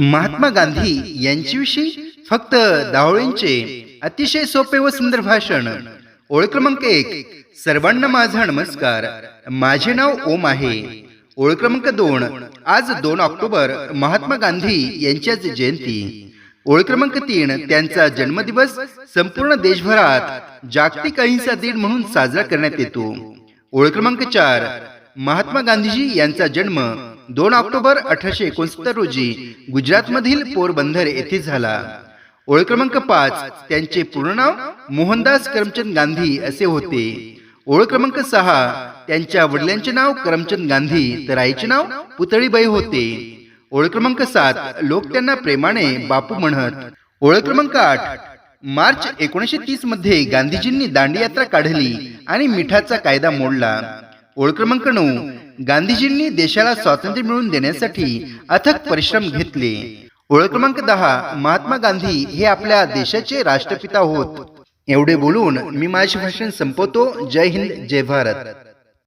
महात्मा गांधी यांच्याविषयी फक्त दावळींचे अतिशय सोपे व सुंदर भाषण. ओळ क्रमांक एक सर्वांना माझा नमस्कार. माझे नाव ओम आहे. ओळ क्रमांक दोन आज दोन ऑक्टोबर महात्मा गांधी यांच्याच जयंती. ओळ क्रमांक तीन त्यांचा जन्मदिवस संपूर्ण देशभरात जागतिक अहिंसा दिन म्हणून साजरा करण्यात येतो. ओळ क्रमांक चार महात्मा गांधीजी यांचा जन्म दोन ऑक्टोबर अठराशे एकोणसत्तर रोजी गुजरातमधील पोरबंदर येथे झाला. ओळख क्रमांक पाच त्यांचे पूर्ण नाव मोहनदास करमचंद गांधी असे होते. ओळख क्रमांक सहा त्यांच्या वडिलांचे नाव करमचंद गांधी तर आईचे नाव पुतळीबाई होते. ओळख क्रमांक सात लोक त्यांना प्रेमाने बापू म्हणत. ओळख क्रमांक आठ मार्च एकोणीसशे तीसमध्ये गांधीजींनी दांडी यात्रा काढली आणि मिठाचा कायदा मोडला. ओळ क्रमांक नऊ. गांधीजींनी देशाला स्वातंत्र्य मिळवून देण्यासाठी अथक परिश्रम घेतले. ओळ क्रमांक दहा महात्मा गांधी हे आपल्या देशाचे राष्ट्रपिता होत. एवढे बोलून मी माझे भाषण संपवतो. जय हिंद जय भारत.